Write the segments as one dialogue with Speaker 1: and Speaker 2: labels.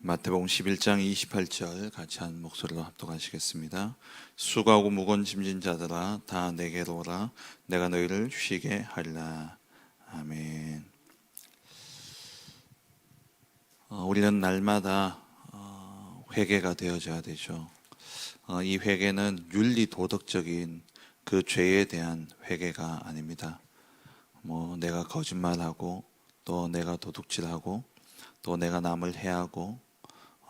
Speaker 1: 마태복음 11장 28절 같이 한 목소리로 합독하시겠습니다. 수고하고 무거운 짐진 자들아 다 내게로 오라 내가 너희를 쉬게 하리라. 아멘. 어, 우리는 날마다 어, 회개가 되어져야 되죠. 어, 이 회개는 윤리 도덕적인 그 죄에 대한 회개가 아닙니다. 뭐 내가 거짓말하고 또 내가 도둑질하고 또 내가 남을 해하고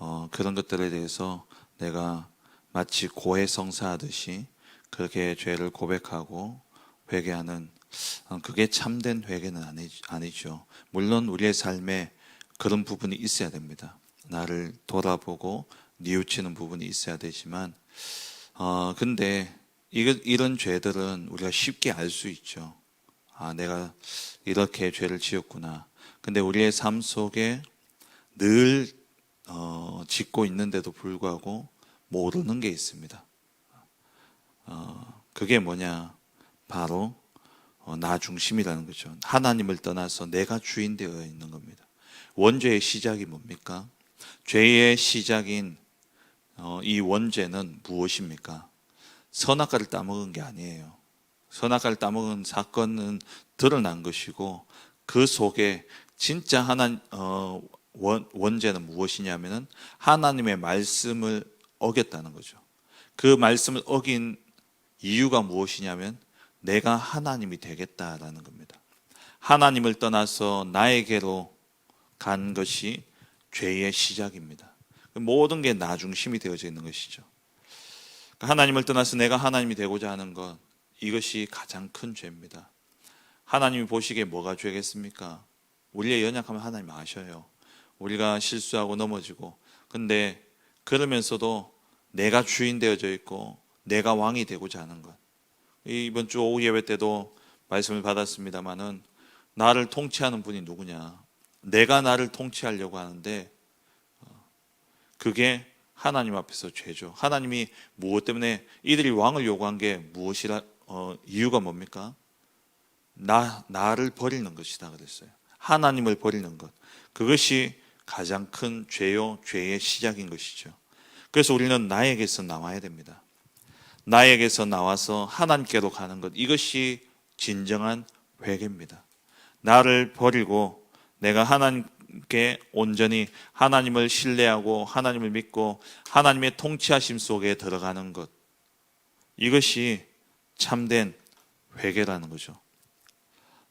Speaker 1: 어, 그런 것들에 대해서 내가 마치 고해성사하듯이 그렇게 죄를 고백하고 회개하는 어, 그게 참된 회개는 아니, 아니죠. 물론 우리의 삶에 그런 부분이 있어야 됩니다. 나를 돌아보고 뉘우치는 부분이 있어야 되지만 어 근데 이거, 이런 죄들은 우리가 쉽게 알 수 있죠. 아 내가 이렇게 죄를 지었구나. 근데 우리의 삶 속에 늘 어, 짓고 있는데도 불구하고 모르는 게 있습니다. 어, 그게 뭐냐? 바로 어, 나 중심이라는 거죠. 하나님을 떠나서 내가 주인 되어 있는 겁니다. 원죄의 시작이 뭡니까? 죄의 시작인 어, 이 원죄는 무엇입니까? 선악과를 따먹은 게 아니에요. 선악과를 따먹은 사건은 드러난 것이고 그 속에 진짜 하나 어, 원, 원죄는 무엇이냐면은 하나님의 말씀을 어겼다는 거죠. 그 말씀을 어긴 이유가 무엇이냐면 내가 하나님이 되겠다라는 겁니다. 하나님을 떠나서 나에게로 간 것이 죄의 시작입니다. 모든 게 나 중심이 되어져 있는 것이죠. 그러니까 하나님을 떠나서 내가 하나님이 되고자 하는 것 이것이 가장 큰 죄입니다. 하나님이 보시기에 뭐가 죄겠습니까? 우리의 연약함을 하나님 아셔요. 우리가 실수하고 넘어지고 근데 그러면서도 내가 주인 되어져 있고 내가 왕이 되고자 하는 것. 이번 주 오후 예배 때도 말씀을 받았습니다마는 나를 통치하는 분이 누구냐? 내가 나를 통치하려고 하는데 어, 그게 하나님 앞에서 죄죠. 하나님이 무엇 때문에 이들이 왕을 요구한 게 무엇이라 어, 이유가 뭡니까? 나 나를 버리는 것이다 그랬어요. 하나님을 버리는 것. 그것이 가장 큰 죄요 죄의 시작인 것이죠. 그래서 우리는 나에게서 나와야 됩니다. 나에게서 나와서 하나님께로 가는 것 이것이 진정한 회개입니다. 나를 버리고 내가 하나님께 온전히 하나님을 신뢰하고 하나님을 믿고 하나님의 통치하심 속에 들어가는 것 이것이 참된 회개라는 거죠.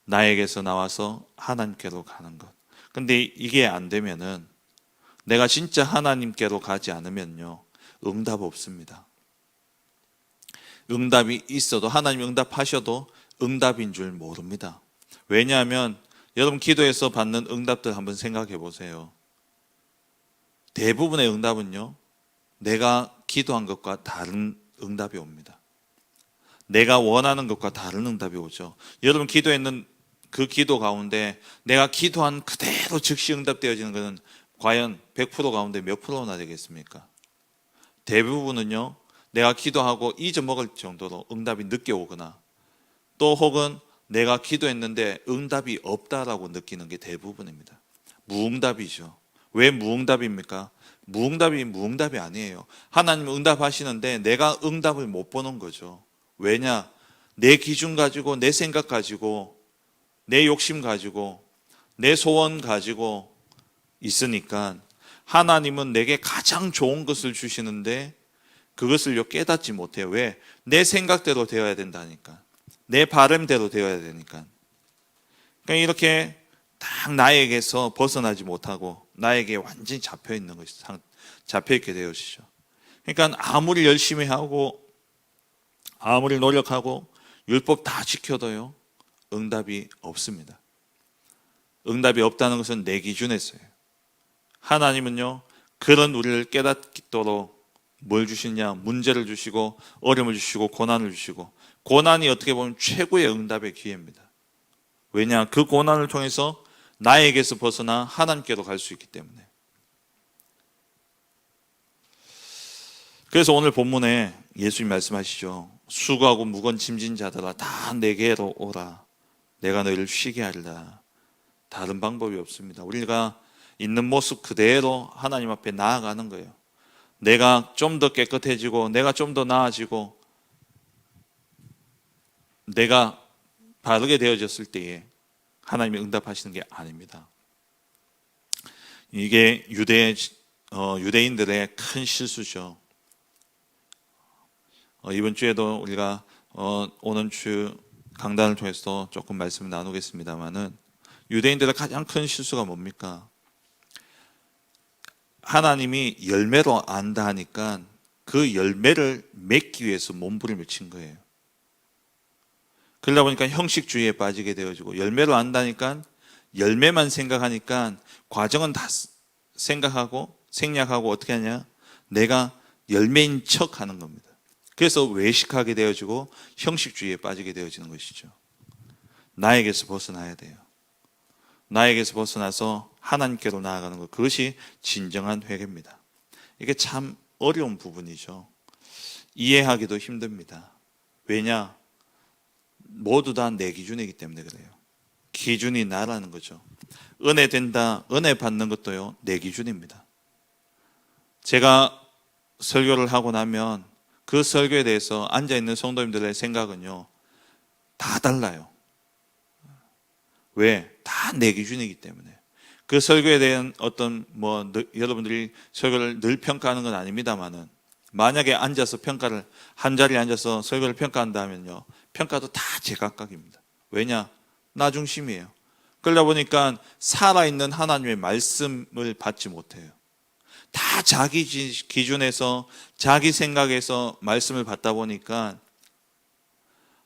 Speaker 1: 나에게서 나와서 하나님께로 가는 것. 근데 이게 안 되면은 내가 진짜 하나님께로 가지 않으면요. 응답 없습니다. 응답이 있어도 하나님 응답하셔도 응답인 줄 모릅니다. 왜냐하면 여러분 기도에서 받는 응답들 한번 생각해 보세요. 대부분의 응답은요. 내가 기도한 것과 다른 응답이 옵니다. 내가 원하는 것과 다른 응답이 오죠. 여러분 기도했는 그 기도 가운데 내가 기도한 그대로 즉시 응답되어지는 것은 과연 100% 가운데 몇 프로나 되겠습니까? 대부분은요, 내가 기도하고 잊어먹을 정도로 응답이 늦게 오거나 또 혹은 내가 기도했는데 응답이 없다라고 느끼는 게 대부분입니다. 무응답이죠. 왜 무응답입니까? 무응답이 무응답이 아니에요. 하나님 응답하시는데 내가 응답을 못 보는 거죠. 왜냐? 내 기준 가지고 내 생각 가지고 내 욕심 가지고 내 소원 가지고 있으니까 하나님은 내게 가장 좋은 것을 주시는데 그것을 깨닫지 못해요. 왜? 내 생각대로 되어야 된다니까. 내 바람대로 되어야 되니까. 그러니까 이렇게 딱 나에게서 벗어나지 못하고 나에게 완전히 잡혀 있는 것이 잡혀 있게 되어지죠. 그러니까 아무리 열심히 하고 아무리 노력하고 율법 다 지켜도요. 응답이 없습니다. 응답이 없다는 것은 내 기준에서요. 하나님은요, 그런 우리를 깨닫도록 뭘 주시냐? 문제를 주시고, 어려움을 주시고, 고난을 주시고, 고난이 어떻게 보면 최고의 응답의 기회입니다. 왜냐? 그 고난을 통해서 나에게서 벗어나 하나님께로 갈 수 있기 때문에. 그래서 오늘 본문에 예수님 말씀하시죠. 수고하고 무거운 짐진 자들아 다 내게로 오라. 내가 너희를 쉬게 하리라. 다른 방법이 없습니다. 우리가 있는 모습 그대로 하나님 앞에 나아가는 거예요. 내가 좀 더 깨끗해지고 내가 좀 더 나아지고 내가 바르게 되어졌을 때에 하나님이 응답하시는 게 아닙니다. 이게 유대 어, 유대인들의 큰 실수죠. 어, 이번 주에도 우리가 어, 오는 주 강단을 통해서 조금 말씀을 나누겠습니다만은 유대인들의 가장 큰 실수가 뭡니까? 하나님이 열매로 안다 하니까 그 열매를 맺기 위해서 몸부림을 친 거예요. 그러다 보니까 형식주의에 빠지게 되어지고 열매로 안다니까 열매만 생각하니까 과정은 다 생각하고 생략하고 어떻게 하냐? 내가 열매인 척 하는 겁니다. 그래서 외식하게 되어지고 형식주의에 빠지게 되어지는 것이죠. 나에게서 벗어나야 돼요. 나에게서 벗어나서 하나님께로 나아가는 것. 그것이 진정한 회개입니다. 이게 참 어려운 부분이죠. 이해하기도 힘듭니다. 왜냐? 모두 다 내 기준이기 때문에 그래요. 기준이 나라는 거죠. 은혜 된다, 은혜 받는 것도요, 내 기준입니다. 제가 설교를 하고 나면 그 설교에 대해서 앉아있는 성도님들의 생각은요, 다 달라요. 왜? 다 내 기준이기 때문에. 그 설교에 대한 어떤 뭐 늘- 여러분들이 설교를 늘 평가하는 건 아닙니다만은 만약에 앉아서 평가를 한 자리에 앉아서 설교를 평가한다면요 평가도 다 제각각입니다. 왜냐 나 중심이에요. 그러다 보니까 살아있는 하나님의 말씀을 받지 못해요. 다 자기 지- 기준에서 자기 생각에서 말씀을 받다 보니까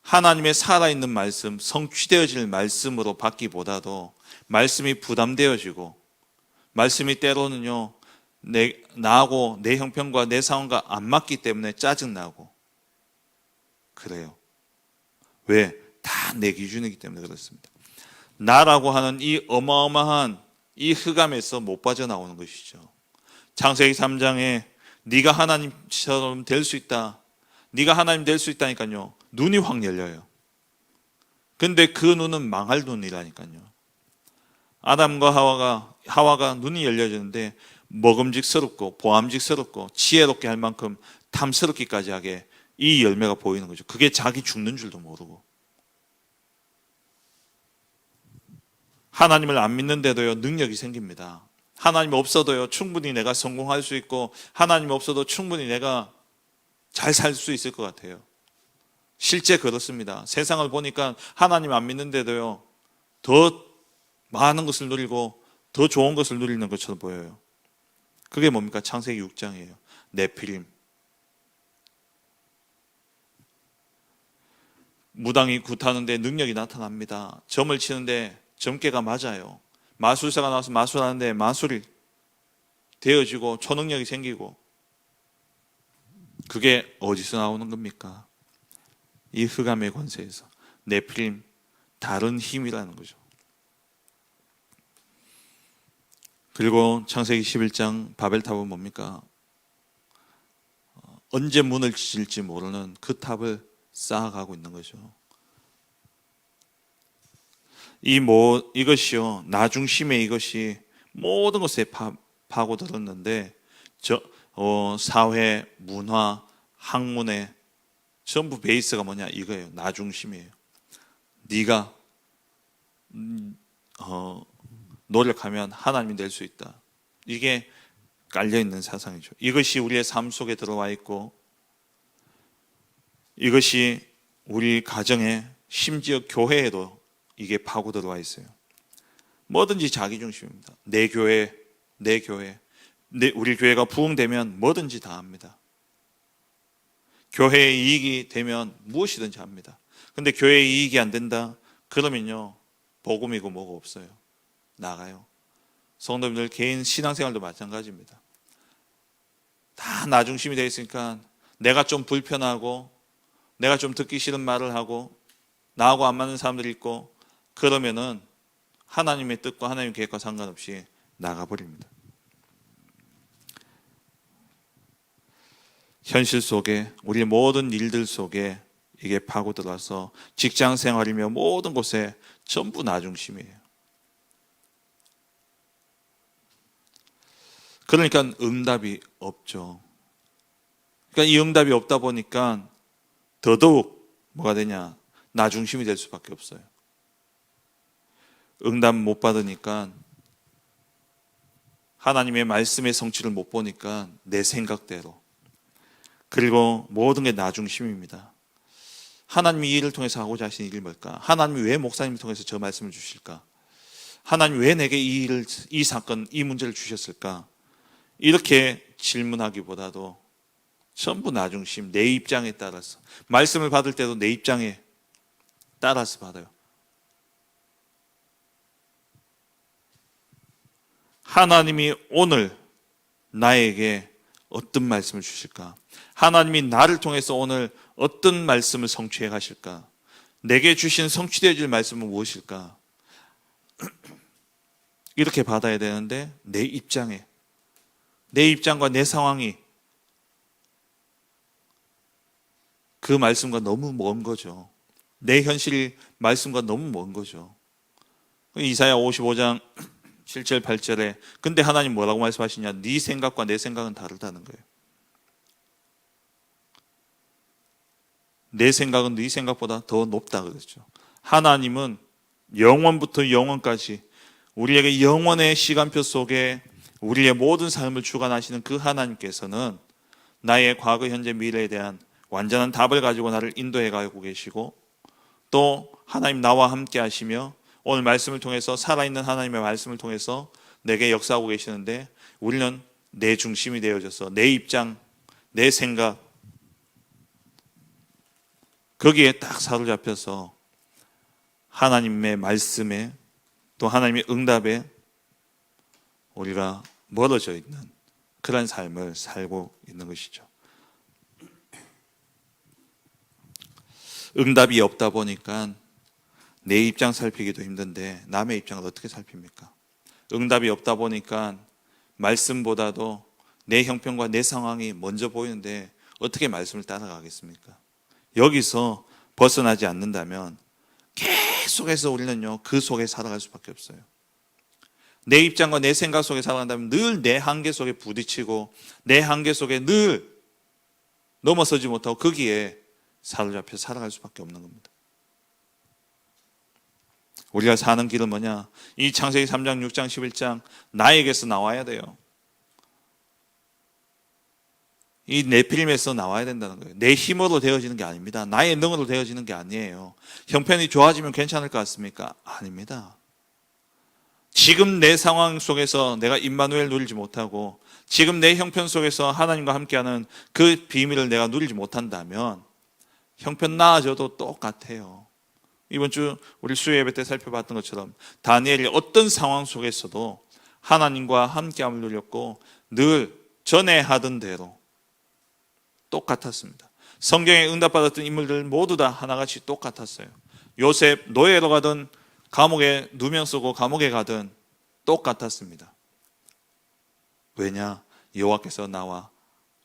Speaker 1: 하나님의 살아있는 말씀, 성취되어질 말씀으로 받기보다도 말씀이 부담되어지고 말씀이 때로는요 내 나하고 내 형편과 내 상황과 안 맞기 때문에 짜증나고 그래요. 왜? 다 내 기준이기 때문에 그렇습니다. 나라고 하는 이 어마어마한 이 흑암에서 못 빠져나오는 것이죠. 창세기 3장에 네가 하나님처럼 될 수 있다. 네가 하나님 될 수 있다니까요. 눈이 확 열려요. 근데 그 눈은 망할 눈이라니까요. 아담과 하와가 하와가 눈이 열려졌는데 먹음직스럽고 보암직스럽고 지혜롭게 할 만큼 탐스럽기까지 하게 이 열매가 보이는 거죠. 그게 자기 죽는 줄도 모르고 하나님을 안 믿는데도요 능력이 생깁니다. 하나님 없어도요 충분히 내가 성공할 수 있고 하나님 없어도 충분히 내가 잘 살 수 있을 것 같아요. 실제 그렇습니다. 세상을 보니까 하나님 안 믿는데도요 더 많은 것을 누리고 더 좋은 것을 누리는 것처럼 보여요. 그게 뭡니까? 창세기 6장이에요. 네피림. 무당이 굿하는데 능력이 나타납니다. 점을 치는데 점괘가 맞아요. 마술사가 나와서 마술하는데 마술이 되어지고 초능력이 생기고 그게 어디서 나오는 겁니까? 이 흑암의 권세에서 네피림 다른 힘이라는 거죠. 그리고 창세기 11장 바벨탑은 뭡니까? 어, 언제 문을 지질지 모르는 그 탑을 쌓아가고 있는 거죠. 이 뭐 이것이요 나 중심의 이것이 모든 것에 파, 파고들었는데 저 어, 사회, 문화, 학문에 전부 베이스가 뭐냐 이거예요. 나 중심이에요. 네가 음, 어, 노력하면 하나님이 될 수 있다. 이게 깔려 있는 사상이죠. 이것이 우리의 삶 속에 들어와 있고 이것이 우리 가정에 심지어 교회에도 이게 파고 들어와 있어요. 뭐든지 자기 중심입니다. 내 교회, 내 교회, 내 우리 교회가 부흥되면 뭐든지 다 합니다. 교회의 이익이 되면 무엇이든지 합니다. 근데 교회의 이익이 안 된다? 그러면요 복음이고 뭐가 없어요. 나가요. 성도님들 개인 신앙생활도 마찬가지입니다. 다 나 중심이 되어 있으니까 내가 좀 불편하고 내가 좀 듣기 싫은 말을 하고 나하고 안 맞는 사람들이 있고 그러면은 하나님의 뜻과 하나님의 계획과 상관없이 나가버립니다. 현실 속에 우리 모든 일들 속에 이게 파고들어서 직장 생활이며 모든 곳에 전부 나 중심이에요. 그러니까 응답이 없죠. 그러니까 이 응답이 없다 보니까 더더욱 뭐가 되냐? 나 중심이 될 수밖에 없어요. 응답 못 받으니까 하나님의 말씀의 성취를 못 보니까 내 생각대로 그리고 모든 게 나 중심입니다. 하나님이 이 일을 통해서 하고자 하신 일이 뭘까? 하나님이 왜 목사님을 통해서 저 말씀을 주실까? 하나님 왜 내게 이 일을, 이 사건, 이 문제를 주셨을까? 이렇게 질문하기보다도 전부 나 중심, 내 입장에 따라서 말씀을 받을 때도 내 입장에 따라서 받아요. 하나님이 오늘 나에게 어떤 말씀을 주실까? 하나님이 나를 통해서 오늘 어떤 말씀을 성취해 가실까? 내게 주신 성취되어질 말씀은 무엇일까? 이렇게 받아야 되는데 내 입장에 내 입장과 내 상황이 그 말씀과 너무 먼 거죠. 내 현실 말씀과 너무 먼 거죠. 이사야 55장 7절 8절에 근데 하나님 뭐라고 말씀하시냐? 네 생각과 내 생각은 다르다는 거예요. 내 생각은 네 생각보다 더 높다 그랬죠. 하나님은 영원부터 영원까지 우리에게 영원의 시간표 속에 우리의 모든 삶을 주관하시는 그 하나님께서는 나의 과거, 현재, 미래에 대한 완전한 답을 가지고 나를 인도해 가고 계시고 또 하나님 나와 함께 하시며 오늘 말씀을 통해서 살아있는 하나님의 말씀을 통해서 내게 역사하고 계시는데 우리는 내 중심이 되어져서 내 입장, 내 생각 거기에 딱 사로잡혀서 하나님의 말씀에 또 하나님의 응답에 우리가 멀어져 있는 그런 삶을 살고 있는 것이죠. 응답이 없다 보니까 내 입장 살피기도 힘든데 남의 입장을 어떻게 살핍니까? 응답이 없다 보니까 말씀보다도 내 형편과 내 상황이 먼저 보이는데 어떻게 말씀을 따라가겠습니까? 여기서 벗어나지 않는다면 계속해서 우리는요 그 속에 살아갈 수밖에 없어요. 내 입장과 내 생각 속에 살아간다면 늘 내 한계 속에 부딪히고 내 한계 속에 늘 넘어서지 못하고 거기에 사로잡혀 살아갈 수밖에 없는 겁니다. 우리가 사는 길은 뭐냐? 이 창세기 3장, 6장, 11장 나에게서 나와야 돼요. 이 네필임에서 나와야 된다는 거예요. 내 힘으로 되어지는 게 아닙니다. 나의 능으로 되어지는 게 아니에요. 형편이 좋아지면 괜찮을 것 같습니까? 아닙니다. 지금 내 상황 속에서 내가 임마누엘 누리지 못하고 지금 내 형편 속에서 하나님과 함께하는 그 비밀을 내가 누리지 못한다면 형편 나아져도 똑같아요. 이번 주 우리 수요 예배 때 살펴봤던 것처럼 다니엘이 어떤 상황 속에서도 하나님과 함께함을 누렸고 늘 전에 하던 대로 똑같았습니다. 성경에 응답받았던 인물들 모두 다 하나같이 똑같았어요. 요셉 노예로 가든 감옥에 누명 쓰고 감옥에 가든 똑같았습니다. 왜냐? 여호와께서 나와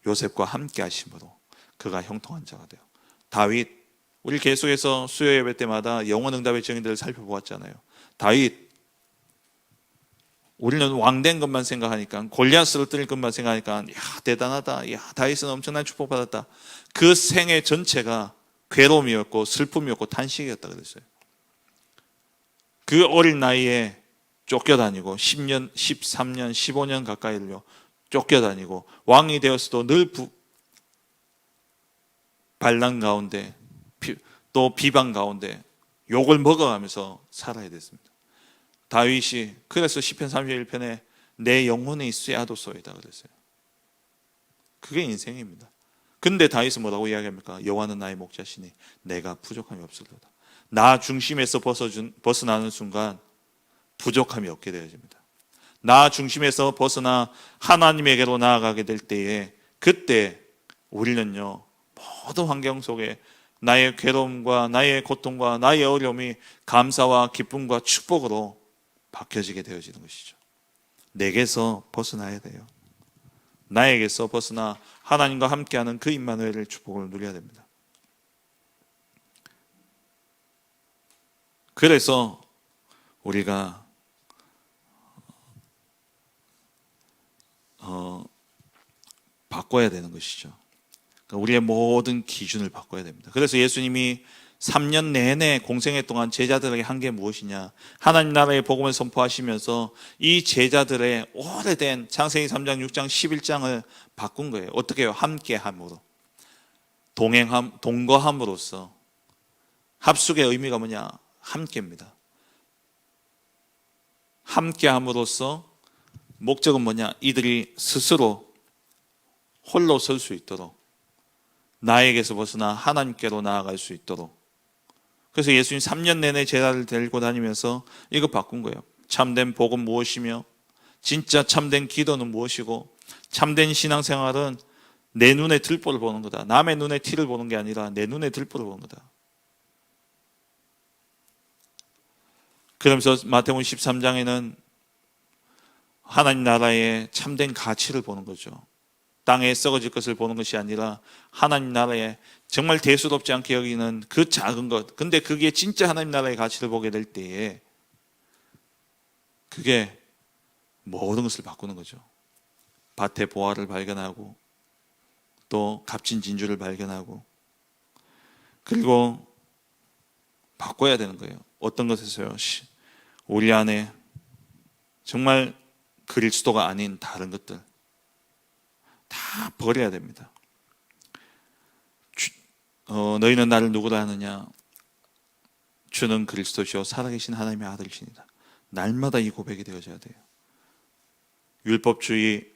Speaker 1: 요셉과 함께 하심으로 그가 형통한 자가 돼요. 다윗 우리 계속해서 수요 예배 때마다 영원 응답의 증인들을 살펴보았잖아요. 다윗 우리는 왕된 것만 생각하니까 골리앗을 뜰 것만 생각하니까 야 대단하다. 야 다윗은 엄청난 축복받았다. 그 생애 전체가 괴로움이었고 슬픔이었고 탄식이었다 그랬어요. 그 어린 나이에 쫓겨다니고 10년, 13년, 15년 가까이를요 쫓겨다니고 왕이 되었어도 늘 부, 반란 가운데 비, 또 비방 가운데 욕을 먹어가면서 살아야 됐습니다. 다윗이 그래서 시편 31편에 내 영혼의 쇠하도소이다 그랬어요. 그게 인생입니다. 근데 다윗은 뭐라고 이야기합니까? 여호와는 나의 목자시니 내가 부족함이 없으리로다. 나 중심에서 벗어준, 벗어나는 순간 부족함이 없게 되어집니다. 나 중심에서 벗어나 하나님에게로 나아가게 될 때에 그때 우리는요 모든 환경 속에 나의 괴로움과 나의 고통과 나의 어려움이 감사와 기쁨과 축복으로 바뀌어지게 되어지는 것이죠. 내게서 벗어나야 돼요. 나에게서 벗어나 하나님과 함께하는 그 임마누엘의 축복을 누려야 됩니다. 그래서 우리가 어, 바꿔야 되는 것이죠. 그러니까 우리의 모든 기준을 바꿔야 됩니다. 그래서 예수님이 3년 내내 공생애 동안 제자들에게 한 게 무엇이냐? 하나님 나라의 복음을 선포하시면서 이 제자들의 오래된 창세기 3장, 6장, 11장을 바꾼 거예요. 어떻게 해요? 함께함으로. 동행함, 동거함으로써 합숙의 의미가 뭐냐? 함께입니다. 함께함으로써 목적은 뭐냐? 이들이 스스로 홀로 설 수 있도록 나에게서 벗어나 하나님께로 나아갈 수 있도록 그래서 예수님 3년 내내 제자를 데리고 다니면서 이거 바꾼 거예요. 참된 복은 무엇이며 진짜 참된 기도는 무엇이고 참된 신앙생활은 내 눈에 들보를 보는 거다. 남의 눈에 티를 보는 게 아니라 내 눈에 들보를 보는 거다. 그러면서 마태복음 13장에는 하나님 나라의 참된 가치를 보는 거죠. 땅에 썩어질 것을 보는 것이 아니라 하나님 나라에 정말 대수롭지 않게 여기는 그 작은 것. 근데 그게 진짜 하나님 나라의 가치를 보게 될 때에 그게 모든 것을 바꾸는 거죠. 밭의 보화를 발견하고 또 값진 진주를 발견하고 그리고 바꿔야 되는 거예요. 어떤 것에서요? 우리 안에 정말 그리스도가 아닌 다른 것들 다 버려야 됩니다. 주, 어, 너희는 나를 누구라 하느냐? 주는 그리스도시요 살아계신 하나님의 아들이시니다. 날마다 이 고백이 되어져야 돼요. 율법주의,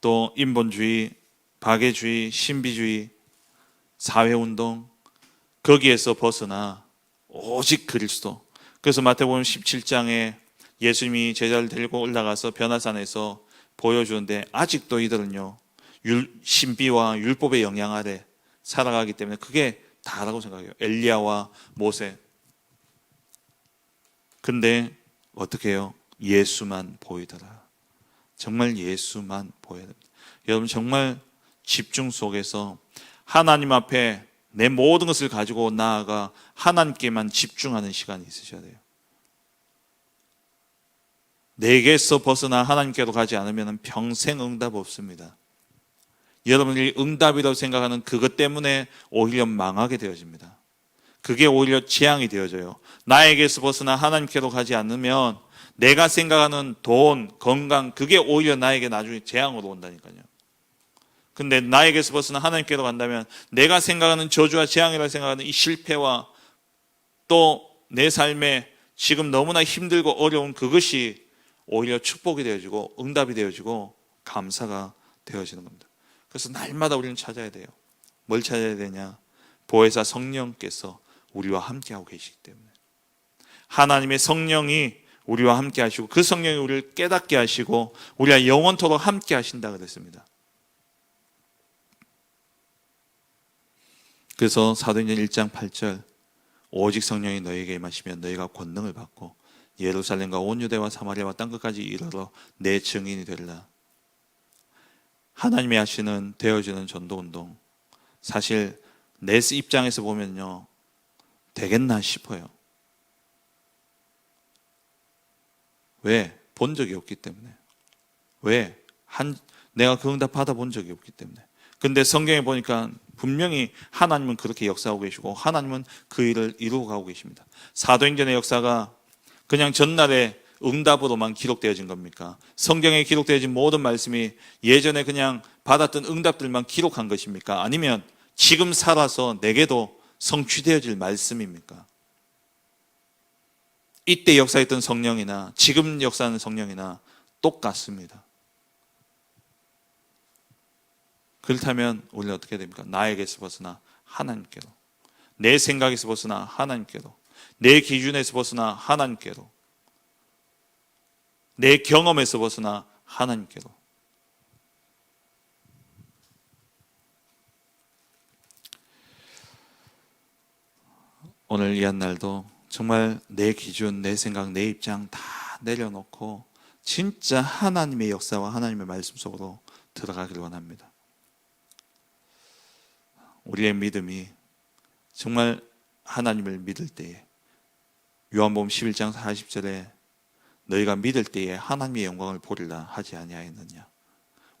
Speaker 1: 또 인본주의, 박애주의, 신비주의, 사회운동 거기에서 벗어나 오직 그리스도. 그래서 마태복음 17장에 예수님이 제자를 데리고 올라가서 변화산에서 보여주는데 아직도 이들은요 율, 신비와 율법의 영향 아래 살아가기 때문에 그게 다라고 생각해요. 엘리야와 모세. 근데 어떻게 해요? 예수만 보이더라. 정말 예수만 보여야. 여러분 정말 집중 속에서 하나님 앞에 내 모든 것을 가지고 나아가 하나님께만 집중하는 시간이 있으셔야 돼요. 내게서 벗어나 하나님께로 가지 않으면 평생 응답 없습니다. 여러분이 응답이라고 생각하는 그것 때문에 오히려 망하게 되어집니다. 그게 오히려 재앙이 되어져요. 나에게서 벗어나 하나님께로 가지 않으면 내가 생각하는 돈, 건강, 그게 오히려 나에게 나중에 재앙으로 온다니까요. 근데 나에게서 벗어나 하나님께로 간다면 내가 생각하는 저주와 재앙이라 생각하는 이 실패와 또 내 삶에 지금 너무나 힘들고 어려운 그것이 오히려 축복이 되어지고 응답이 되어지고 감사가 되어지는 겁니다. 그래서 날마다 우리는 찾아야 돼요. 뭘 찾아야 되냐? 보혜사 성령께서 우리와 함께하고 계시기 때문에 하나님의 성령이 우리와 함께 하시고 그 성령이 우리를 깨닫게 하시고 우리와 영원토록 함께 하신다 그랬습니다. 그래서 사도행전 1장 8절 오직 성령이 너에게 임하시면 너희가 권능을 받고 예루살렘과 온 유대와 사마리아와 땅 끝까지 이르러 내 증인이 되리라. 하나님이 하시는 되어지는 전도 운동 사실 내 입장에서 보면요 되겠나 싶어요. 왜? 본 적이 없기 때문에. 왜? 한 내가 그 응답 받아본 적이 없기 때문에. 근데 성경에 보니까 분명히 하나님은 그렇게 역사하고 계시고 하나님은 그 일을 이루어 가고 계십니다. 사도행전의 역사가 그냥 전날에 응답으로만 기록되어진 겁니까? 성경에 기록되어진 모든 말씀이 예전에 그냥 받았던 응답들만 기록한 것입니까? 아니면 지금 살아서 내게도 성취되어질 말씀입니까? 이때 역사했던 성령이나 지금 역사하는 성령이나 똑같습니다. 그렇다면 우리는 어떻게 됩니까? 나에게서 벗어나 하나님께로. 내 생각에서 벗어나 하나님께로. 내 기준에서 벗어나 하나님께로. 내 경험에서 벗어나 하나님께로. 오늘 이 한 날도 정말 내 기준, 내 생각, 내 입장 다 내려놓고 진짜 하나님의 역사와 하나님의 말씀 속으로 들어가기를 원합니다. 우리의 믿음이 정말 하나님을 믿을 때에 요한복음 11장 40절에 너희가 믿을 때에 하나님의 영광을 보리라 하지 아니하였느냐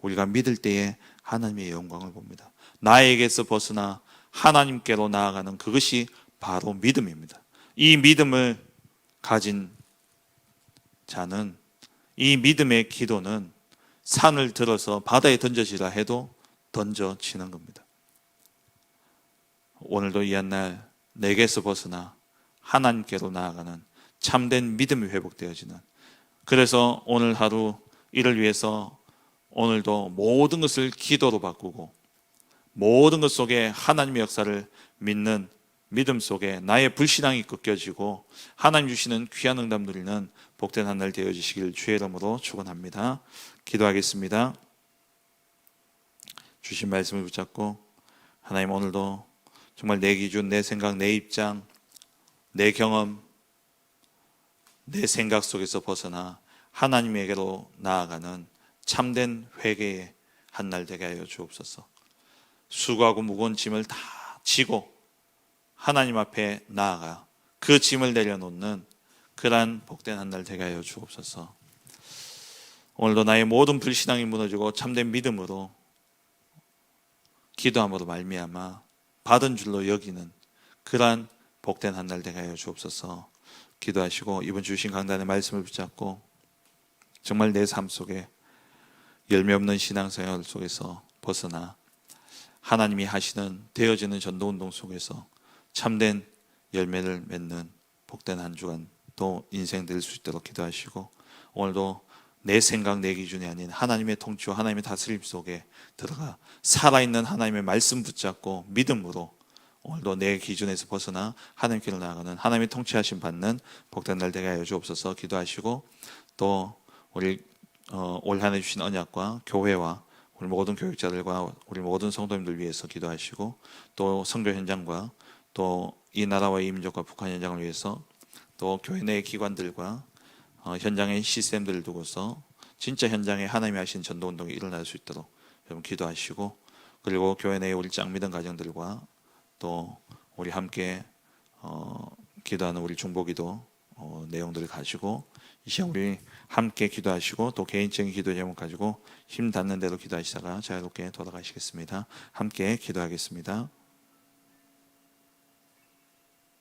Speaker 1: 우리가 믿을 때에 하나님의 영광을 봅니다. 나에게서 벗어나 하나님께로 나아가는 그것이 바로 믿음입니다. 이 믿음을 가진 자는 이 믿음의 기도는 산을 들어서 바다에 던져지라 해도 던져지는 겁니다. 오늘도 이 한 날 내게서 벗어나 하나님께로 나아가는 참된 믿음이 회복되어지는 그래서 오늘 하루 이를 위해서 오늘도 모든 것을 기도로 바꾸고 모든 것 속에 하나님의 역사를 믿는 믿음 속에 나의 불신앙이 꺾여지고 하나님 주시는 귀한 응답 누리는 복된 한 날 되어지시길 주의 이름으로 축원합니다. 기도하겠습니다. 주신 말씀을 붙잡고 하나님 오늘도 정말 내 기준, 내 생각, 내 입장, 내 경험, 내 생각 속에서 벗어나 하나님에게로 나아가는 참된 회개의 한 날 되게 하여 주옵소서. 수고하고 무거운 짐을 다 지고 하나님 앞에 나아가 그 짐을 내려놓는 그러한 복된 한 날 되게 하여 주옵소서. 오늘도 나의 모든 불신앙이 무너지고 참된 믿음으로 기도함으로 말미암아 받은 줄로 여기는 그러한 복된 한 날 되게 하여 주옵소서. 기도하시고 이번 주신 강단의 말씀을 붙잡고 정말 내 삶 속에 열매 없는 신앙생활 속에서 벗어나 하나님이 하시는 되어지는 전도 운동 속에서 참된 열매를 맺는 복된 한 주간 또 인생 될 수 있도록 기도하시고 오늘도 내 생각 내 기준이 아닌 하나님의 통치와 하나님의 다스림 속에 들어가 살아있는 하나님의 말씀 붙잡고 믿음으로 오늘도 내 기준에서 벗어나 하나님께로 나아가는 하나님의 통치하심 받는 복된 날 되게 하여 주옵소서. 기도하시고 또 우리 어, 올 한해 주신 언약과 교회와 우리 모든 교육자들과 우리 모든 성도님들 위해서 기도하시고 또 선교 현장과 또 이 나라와 이 민족과 북한 현장을 위해서 또 교회 내 기관들과 어, 현장의 시스템들을 두고서 진짜 현장에 하나님이 하신 전도 운동이 일어날 수 있도록 여러분 기도하시고 그리고 교회 내에 우리 짱 믿은 가정들과 또 우리 함께 어, 기도하는 우리 중보기도 어, 내용들을 가지고 이 시간 우리 함께 기도하시고 또 개인적인 기도 제목 가지고 힘 닿는 대로 기도하시다가 자유롭게 돌아가시겠습니다. 함께 기도하겠습니다.